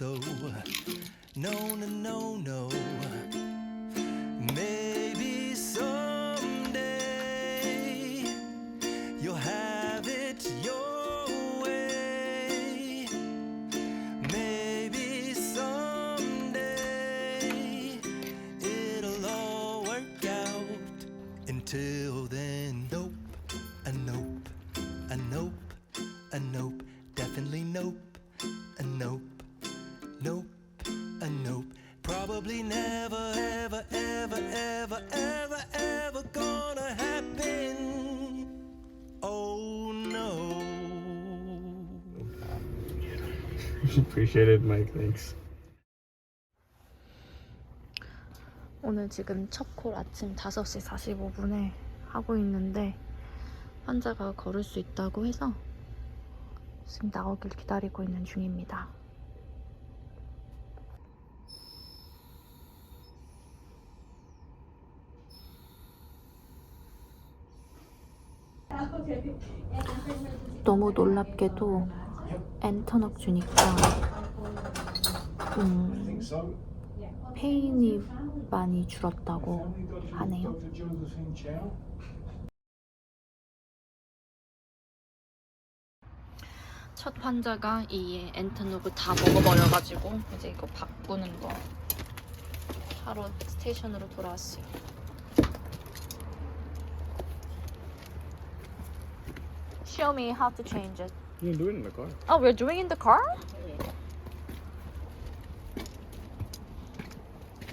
so. No, no, no, no. Maybe someday you'll have it your way. Maybe someday it'll all work out. Until then, nope, a nope, Appreciate it, Mike. Thanks. 오늘 지금 첫 콜 아침 5시 45분에 하고 있는데 환자가 걸을 수 있다고 해서 지금 나오길 기다리고 있는 중입니다. 너무 놀랍게도 엔터넉 주니까 음, 페인이 많이 줄었다고 하네요. 첫 환자가 이 엔터노브 다 먹어버려가지고 이제 이거 바꾸는 거 하러 스테이션으로 돌아왔어요. Show me how to change it. You can do it in the car. Oh, we're doing in the car?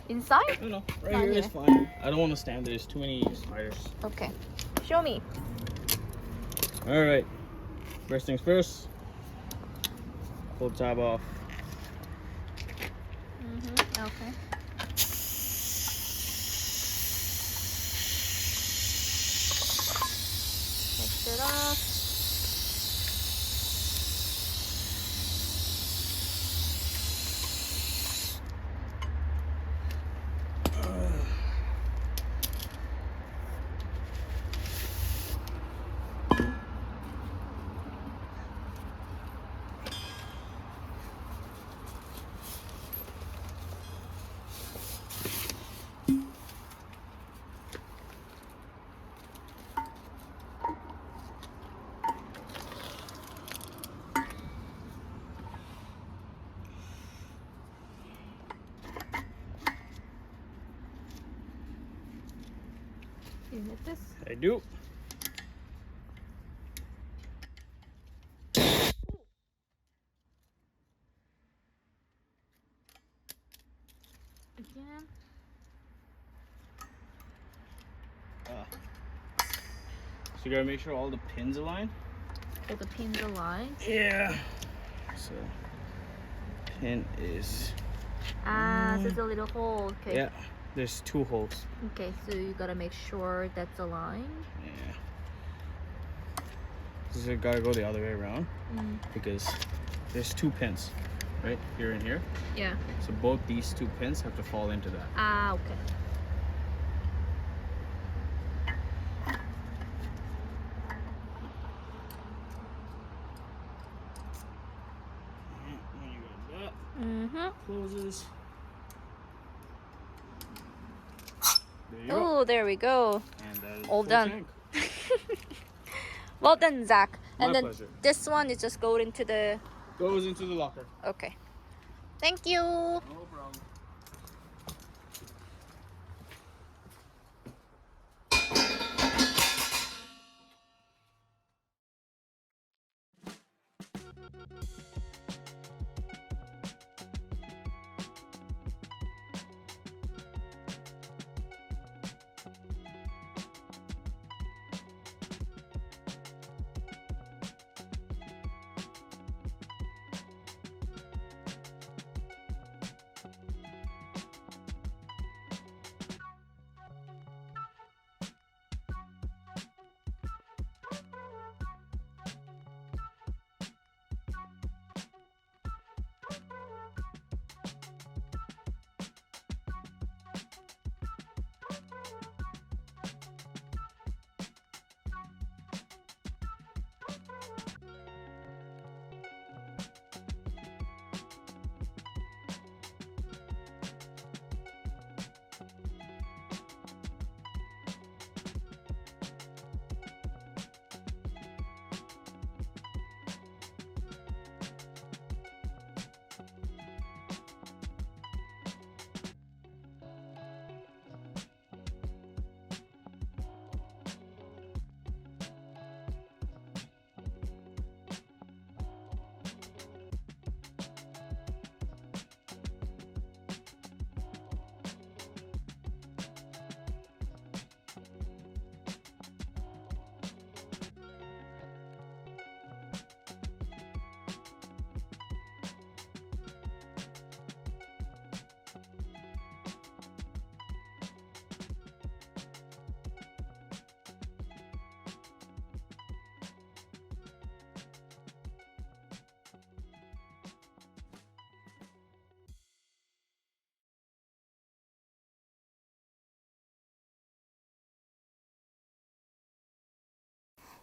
Inside? No, no. Right Fine here is here. fine. I don't want to stand there. There's too many spiders. Okay. Show me. All right. First things first. Pull the top off. Mm-hmm. Okay. You need this? I do. Again. So you gotta make sure all the pins align. All the pins align. Yeah. So pin is Ah, there's a little hole. Okay. yeah. There's two holes. Okay, so you gotta make sure that's aligned. Yeah. So you gotta go the other way around Mm. because there's two pins, right here and here. Yeah. So both these two pins have to fall into that. Ah, okay. When you go that Mm-hmm. closes. Oh, there we go. Uh, All done. well done, Zach. and My then pleasure. this one is just going into the. Goes into the locker. Okay. Thank you. No problem.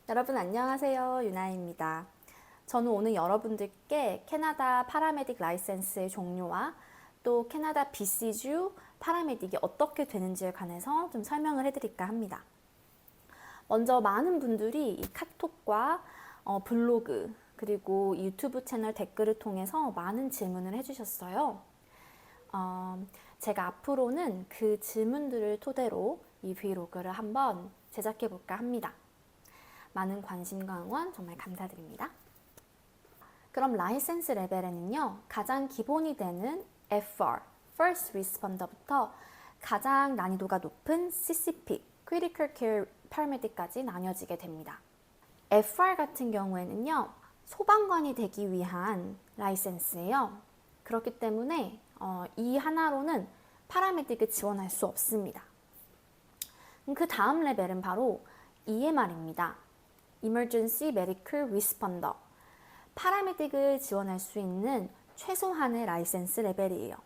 여러분 안녕하세요. 유나입니다. 저는 오늘 여러분들께 캐나다 파라메딕 라이센스의 종류와 또 캐나다 BC주 파라메딕이 어떻게 되는지에 관해서 좀 설명을 해드릴까 합니다. 먼저 많은 분들이 이 카톡과 어, 블로그 그리고 이 유튜브 채널 댓글을 통해서 많은 질문을 해주셨어요. 어, 제가 앞으로는 그 질문들을 토대로 이 브이로그를 한번 제작해 볼까 합니다. 많은 관심과 응원 정말 감사드립니다. 그럼 라이센스 레벨에는요, 가장 기본이 되는 FR, First Responder부터 가장 난이도가 높은 CCP, Critical Care Paramedic까지 나뉘어지게 됩니다. FR 같은 경우에는요, 소방관이 되기 위한 라이센스예요. 그렇기 때문에 어, 이 하나로는 파라메딕을 지원할 수 없습니다. 그 다음 레벨은 바로 EMR입니다. Emergency Medical Responder. 파라메딕을 지원할 수 있는 최소한의 라이센스 레벨이에요.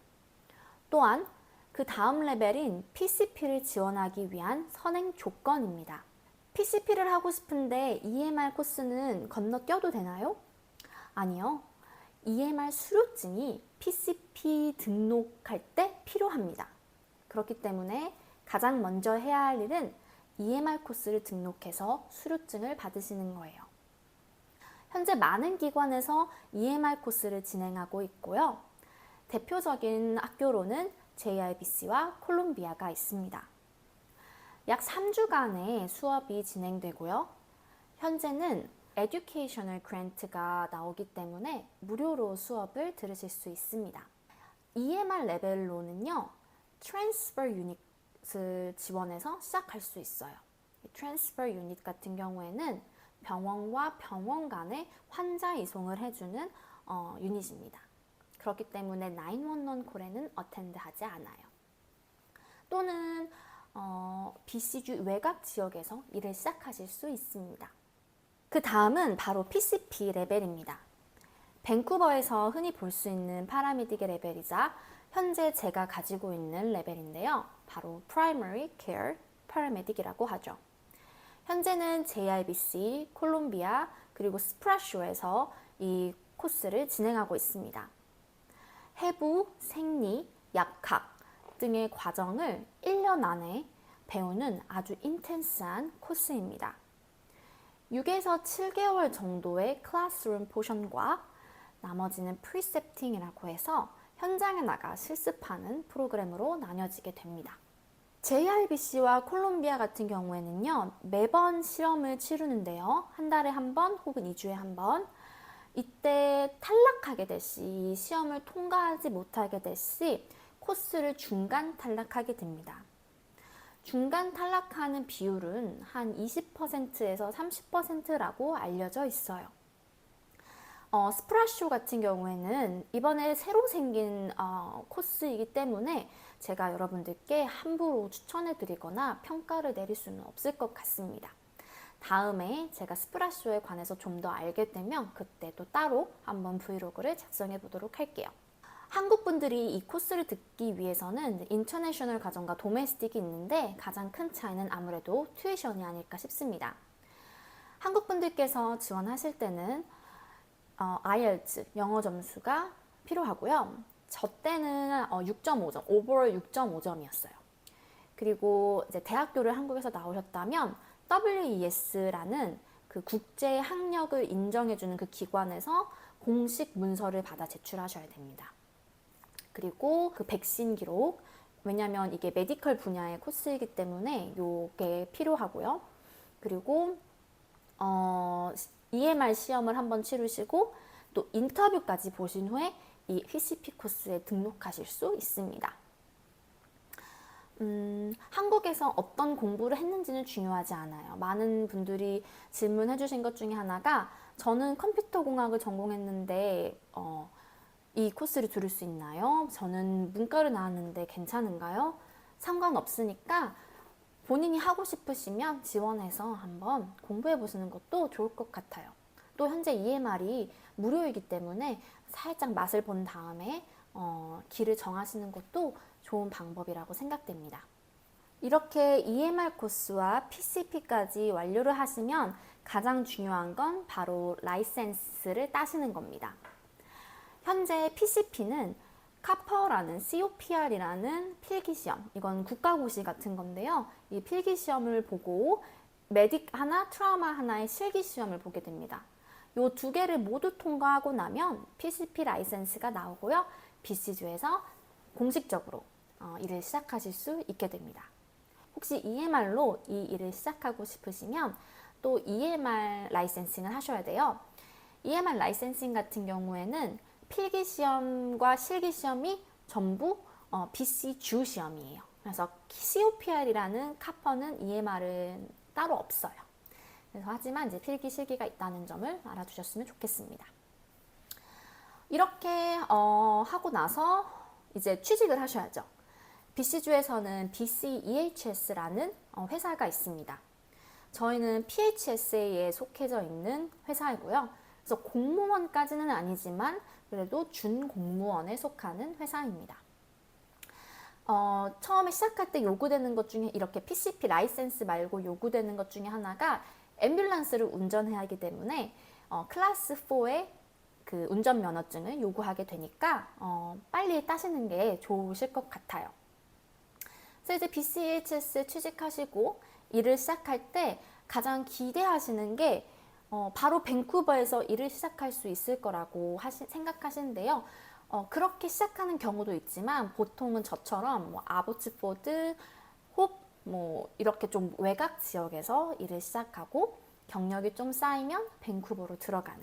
또한 그 다음 레벨인 PCP를 지원하기 위한 선행 조건입니다. PCP를 하고 싶은데 EMR 코스는 건너뛰어도 되나요? 아니요. EMR 수료증이 PCP 등록할 때 필요합니다. 그렇기 때문에 가장 먼저 해야 할 일은 EMR 코스를 등록해서 수료증을 받으시는 거예요. 현재 많은 기관에서 EMR 코스를 진행하고 있고요. 대표적인 학교로는 JRBC와 콜롬비아가 있습니다. 약 3주간의 수업이 진행되고요. 현재는 에듀케이셔널 그랜트가 나오기 때문에 무료로 수업을 들으실 수 있습니다. EMR 레벨로는요. 트랜스퍼 유닛 을 지원해서 시작할 수 있어요. 트랜스퍼 유닛 같은 경우에는 병원과 병원 간의 환자 이송을 해주는 어, 유닛입니다. 그렇기 때문에 911 콜에는 어텐드하지 않아요. 또는 어, BC주 외곽 지역에서 일을 시작하실 수 있습니다. 그 다음은 바로 PCP 레벨입니다. 밴쿠버에서 흔히 볼 수 있는 파라미딕의 레벨이자 현재 제가 가지고 있는 레벨인데요. 바로 Primary Care Paramedic이라고 하죠. 현재는 JRBC, 콜롬비아, 그리고 스프라쇼에서 이 코스를 진행하고 있습니다. 해부, 생리, 약학 등의 과정을 1년 안에 배우는 아주 인텐스한 코스입니다. 6에서 7개월 정도의 클래스룸 포션과 나머지는 프리셉팅이라고 해서 현장에 나가 실습하는 프로그램으로 나뉘어지게 됩니다. JRBC와 콜롬비아 같은 경우에는요, 매번 실험을 치르는데요. 한 달에 한 번 혹은 2주에 한 번. 이때 탈락하게 될 시, 시험을 통과하지 못하게 될 시, 코스를 중간 탈락하게 됩니다. 중간 탈락하는 비율은 한 20%에서 30%라고 알려져 있어요. 어, 스프라쇼 같은 경우에는 이번에 새로 생긴 어, 코스이기 때문에 제가 여러분들께 함부로 추천해 드리거나 평가를 내릴 수는 없을 것 같습니다. 다음에 제가 스프라쇼에 관해서 좀 더 알게 되면 그때 또 따로 한번 브이로그를 작성해 보도록 할게요. 한국 분들이 이 코스를 듣기 위해서는 인터내셔널 과정과 도메스틱이 있는데 가장 큰 차이는 아무래도 튜이션이 아닐까 싶습니다. 한국 분들께서 지원하실 때는 어, IELTS 영어 점수가 필요하고요. 저 때는 어, 6.5점, 오버all 6.5점이었어요. 그리고 이제 대학교를 한국에서 나오셨다면 WES라는 그 국제 학력을 인정해주는 그 기관에서 공식 문서를 받아 제출하셔야 됩니다. 그리고 그 백신 기록, 왜냐면 이게 메디컬 분야의 코스이기 때문에 요게 필요하고요. 그리고 어, EMR 시험을 한번 치르시고 또 인터뷰까지 보신 후에 이 PCP 코스에 등록하실 수 있습니다. 음, 한국에서 어떤 공부를 했는지는 중요하지 않아요. 많은 분들이 질문해 주신 것 중에 하나가 저는 컴퓨터 공학을 전공했는데 어, 이 코스를 들을 수 있나요? 저는 문과를 나왔는데 괜찮은가요? 상관없으니까 본인이 하고 싶으시면 지원해서 한번 공부해 보시는 것도 좋을 것 같아요. 또 현재 EMR이 무료이기 때문에 살짝 맛을 본 다음에 어, 길을 정하시는 것도 좋은 방법이라고 생각됩니다. 이렇게 EMR 코스와 PCP까지 완료를 하시면 가장 중요한 건 바로 라이센스를 따시는 겁니다. 현재 PCP는 카퍼라는 COPR이라는 필기시험, 이건 국가고시 같은 건데요. 이 필기시험을 보고 메딕 하나, 트라우마 하나의 실기시험을 보게 됩니다. 이두 개를 모두 통과하고 나면 PCP 라이센스가 나오고요. BC주에서 공식적으로 어, 일을 시작하실 수 있게 됩니다. 혹시 EMR로 이 일을 시작하고 싶으시면 또 EMR 라이센싱을 하셔야 돼요. EMR 라이센싱 같은 경우에는 필기 시험과 실기 시험이 전부 어, BC 주 시험이에요. 그래서 COPR이라는 카퍼는 EMR은 따로 없어요. 그래서 하지만 이제 필기 실기가 있다는 점을 알아두셨으면 좋겠습니다. 이렇게 어, 하고 나서 이제 취직을 하셔야죠. BC주에서는 BCEHS라는 어, 회사가 있습니다. 저희는 PHSA에 속해져 있는 회사이고요. 그래서 공무원까지는 아니지만 그래도 준공무원에 속하는 회사입니다. 어, 처음에 시작할 때 요구되는 것 중에 이렇게 PCP 라이센스 말고 요구되는 것 중에 하나가 앰뷸런스를 운전해야 하기 때문에 어, 클래스 4의 그 운전 면허증을 요구하게 되니까 어, 빨리 따시는 게 좋으실 것 같아요. 그래서 이제 BCHS 취직하시고 일을 시작할 때 가장 기대하시는 게 어, 바로 밴쿠버에서 일을 시작할 수 있을 거라고 하시, 생각하시는데요. 어, 그렇게 시작하는 경우도 있지만 보통은 저처럼 뭐 아보츠포드, 홉, 뭐 이렇게 좀 외곽 지역에서 일을 시작하고 경력이 좀 쌓이면 밴쿠버로 들어가는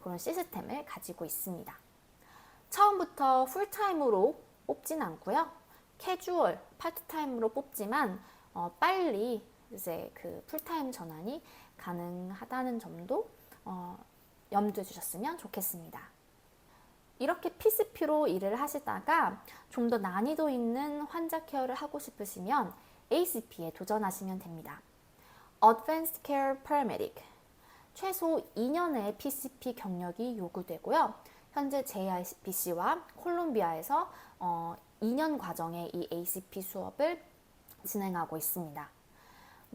그런 시스템을 가지고 있습니다. 처음부터 풀타임으로 뽑진 않고요. 캐주얼, 파트타임으로 뽑지만 어, 빨리 이제 그 풀타임 전환이 가능하다는 점도 어, 염두에 주셨으면 좋겠습니다. 이렇게 PCP로 일을 하시다가 좀 더 난이도 있는 환자 케어를 하고 싶으시면 ACP에 도전하시면 됩니다. Advanced Care Paramedic 최소 2년의 PCP 경력이 요구되고요. 현재 JIBC와 콜롬비아에서 어, 2년 과정의 이 ACP 수업을 진행하고 있습니다.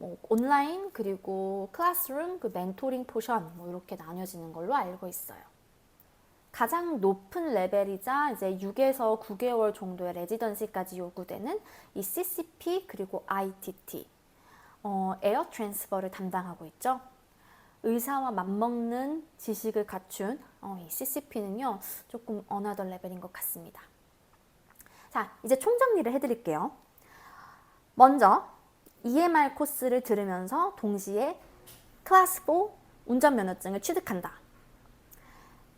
뭐 온라인 그리고 클래스룸 그 멘토링 포션 뭐 이렇게 나뉘어지는 걸로 알고 있어요. 가장 높은 레벨이자 이제 6에서 9개월 정도의 레지던시까지 요구되는 이 CCP 그리고 ITT 어, 에어 트랜스퍼를 담당하고 있죠. 의사와 맞먹는 지식을 갖춘 어, 이 CCP는요 조금 어나더 레벨인 것 같습니다. 자 이제 총정리를 해드릴게요. 먼저 EMR 코스를 들으면서 동시에 클래스 4 운전면허증을 취득한다.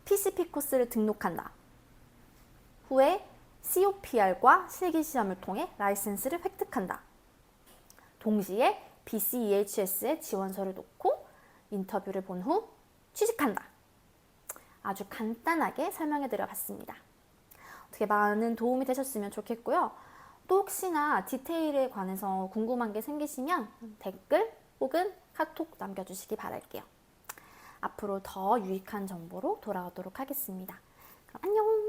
PCP 코스를 등록한다. 후에 COPR과 실기시험을 통해 라이센스를 획득한다. 동시에 BCEHS의 지원서를 놓고 인터뷰를 본 후 취직한다. 아주 간단하게 설명해 드려 봤습니다. 어떻게 많은 도움이 되셨으면 좋겠고요. 또 혹시나 디테일에 관해서 궁금한 게 생기시면 댓글 혹은 카톡 남겨주시기 바랄게요. 앞으로 더 유익한 정보로 돌아오도록 하겠습니다. 그럼 안녕!